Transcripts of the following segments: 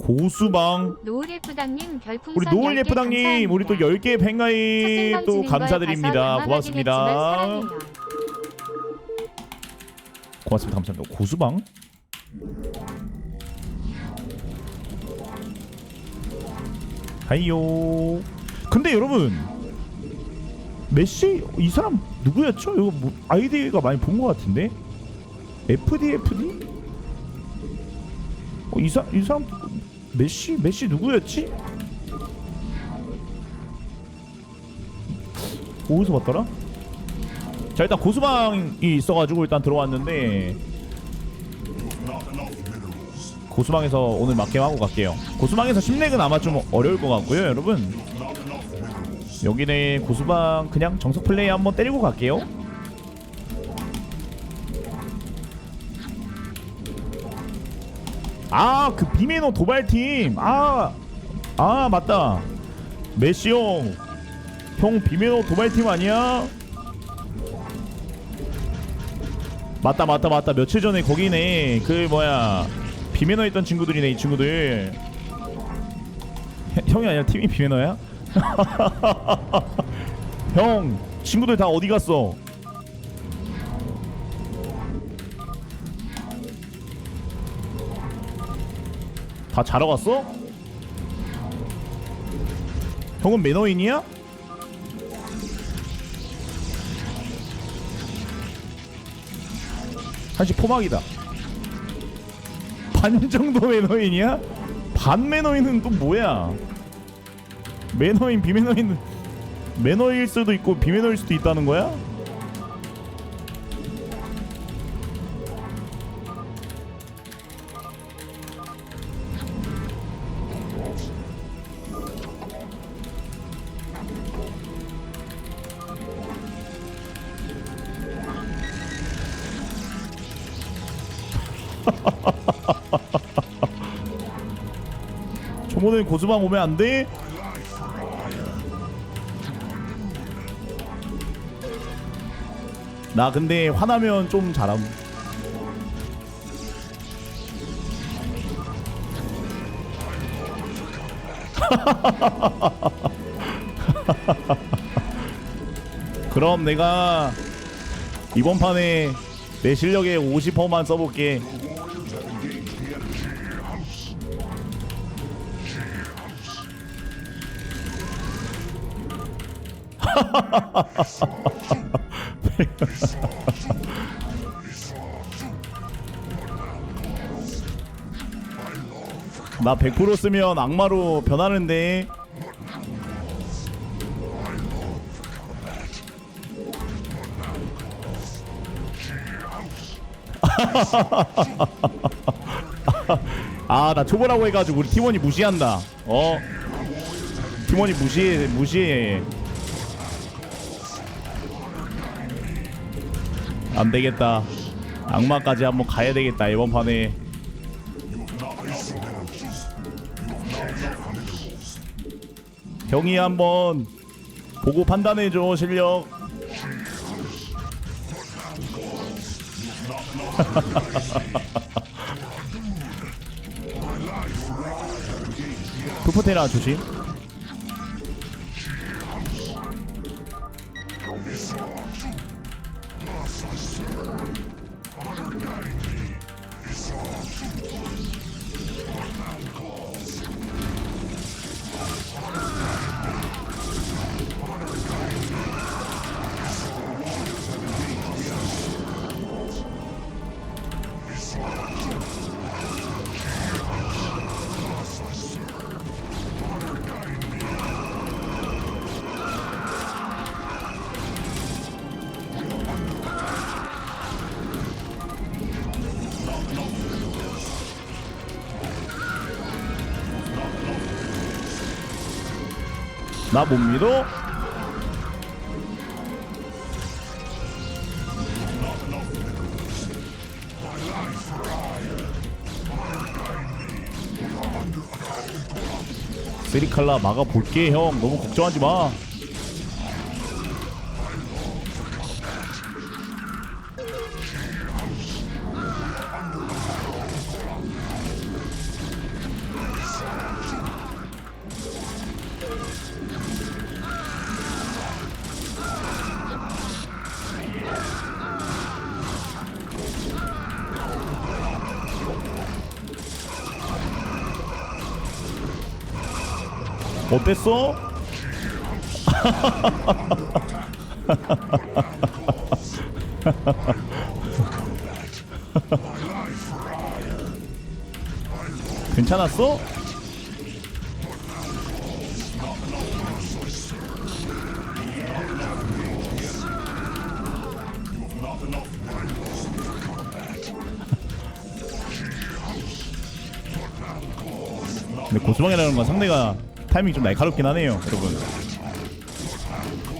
고수방 노을 예쁘당님 별풍선 우리 노을 10개 예쁘당님 우리 또 감사합니다. 10개 팽가입 첫생방 또 감사드립니다 고맙습니다. 고맙습니다 감사합니다 고수방 하이요 근데 여러분 메시 이 사람 누구였죠? 이거 뭐 아이디가 많이 본 것 같은데 FDFD? 어, 이, 사, 이 사람 메시 메시 누구였지? 어디서 봤더라? 자 일단 고수방이 있어가지고 일단 들어왔는데 고수방에서 오늘 맞게임 하고 갈게요 고수방에서 10렉은 아마 좀 어려울 것 같고요 여러분 여기는 고수방 그냥 정석 플레이 한번 때리고 갈게요 아 그 비메노 도발팀. 아, 아 맞다. 메시 형 형 비메노 도발팀 아니야? 맞다 맞다 맞다. 며칠 전에 거기네. 그 뭐야. 비매너 있던 친구들이네 이 친구들. 형- 형이 아니라 팀이 비매너야? 형 친구들 다 어디 갔어? 다 자러 갔어? 형은 매너인이야? 사실 포막이다. 반 정도 매너인이야? 반 매너인은 또 뭐야? 매너인 비매너인 매너일 수도 있고 비매너일 수도 있다는 거야? 조모는 고수방 오면 안 돼? 나 근데 화나면 좀 잘함. 그럼 내가 이번 판에 내 실력의 50%만 써볼게. 나 100% 쓰면 악마로 변하는데. 아 나 초보라고 해가지고 우리 팀원이 무시한다. 어? 팀원이 무시해 무시해 안 되겠다. 악마까지 한번 가야 되겠다 이번 판에. 형이 한번 보고 판단해 줘 실력. 푸푸테라 조심 Our unity is our support. Our 나 못 믿어? 세리칼라 막아볼게 형 너무 걱정하지 마 어땠어? 괜찮았어? 근데 고수방이라는 건 상대가 타이밍이 좀 날카롭긴 하네요, 여러분.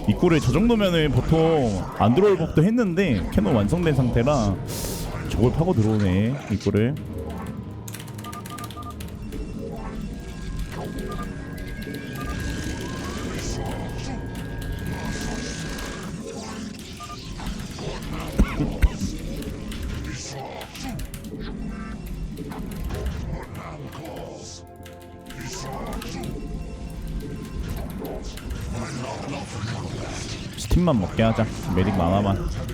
입구를 저 정도면은 보통 안 들어올 법도 했는데 캐논 완성된 상태라 저걸 파고 들어오네 입구를. 스팀만 먹게 하자. 메릭 만화만.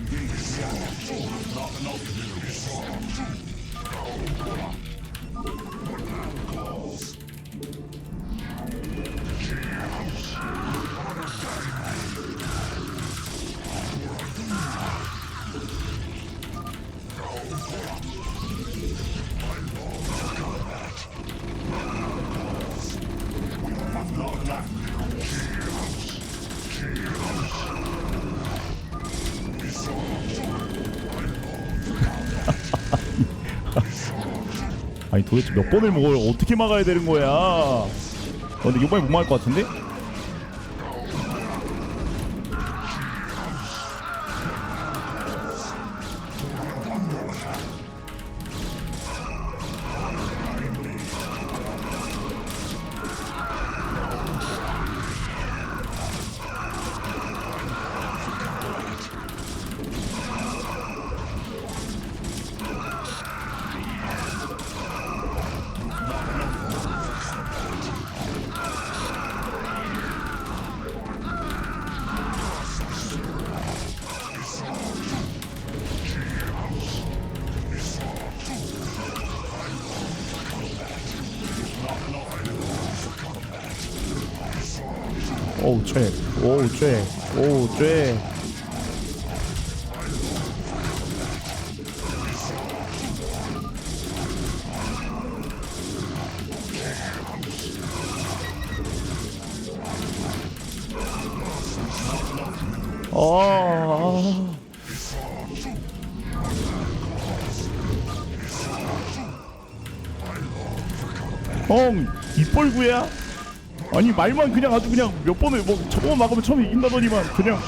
아니 도대체 몇 번을 먹어요? 어떻게 막아야 되는 거야? 어, 근데 이번에 못 막을 것 같은데? 오우 쟤 오우 쟤 오우 쟤 아. 형 입벌구야? 아니 말만 그냥 아주 그냥 몇 번을 뭐 저거만 막으면 처음에 이긴다더니만 그냥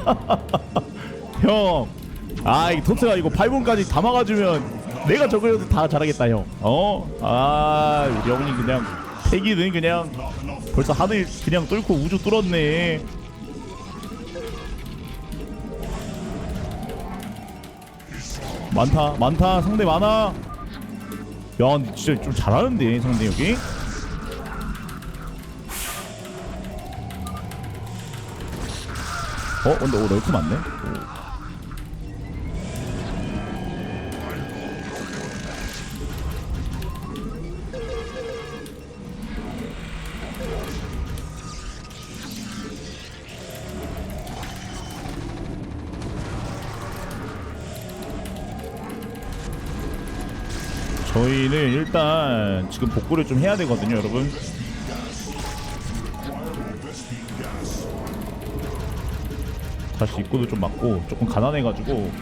형, 아, 이 토스가 이거 8분까지 다 막아주면 내가 저거라도 다 잘하겠다, 형. 어? 아, 우리 형님 그냥 패기는 그냥 벌써 하늘 그냥 뚫고 우주 뚫었네. 많다, 많다, 상대 많아. 야, 진짜 좀 잘하는데 상대 여기. 어, 근데 오 럴크 맞네. 오. 저희는 일단 지금 복구를 좀 해야 되거든요, 여러분. 다시 입구도 좀 막고 조금 가난해가지고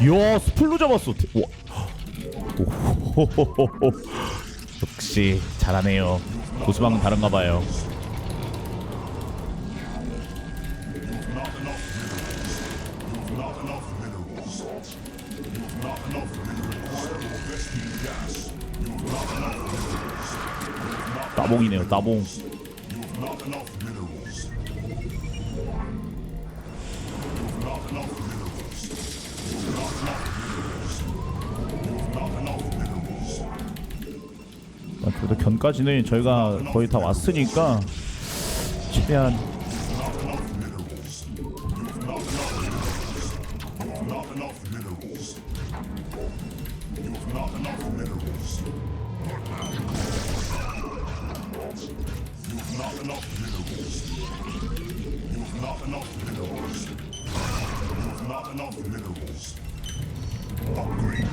이야 스플로 잡았어 대- 와. 역시 잘하네요 고수방은 다른가 봐요 따봉이네요 따봉. 아, 그래도 견까지는 저희가 거의 다 왔으니까 최대한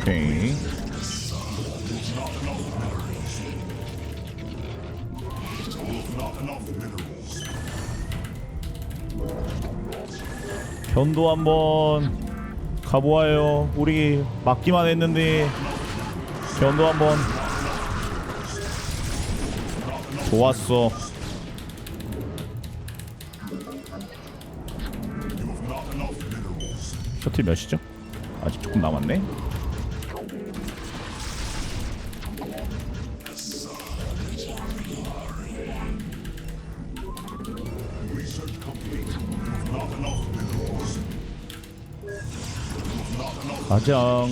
오케이 견도 한번 가보아요. 우리 막기만 했는데 견도 한번. 좋았어 셔틀 몇이죠? 아직 조금 남았네 가장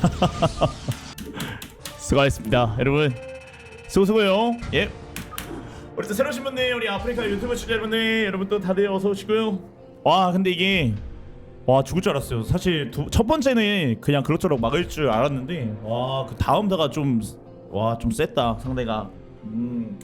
수고하셨습니다 여러분. 수고 수고요. 예. 우리 또 새로 오신 분들 우리 아프리카 유튜브 시청자 여러분들 여러분 또 다들 어서 오시고요. 와 근데 이게 와 죽을 줄 알았어요. 사실 두, 첫 번째는 그냥 그럭저럭 막을 줄 알았는데 와 그 다음 다가 좀 와 좀 셌다 상대가. 음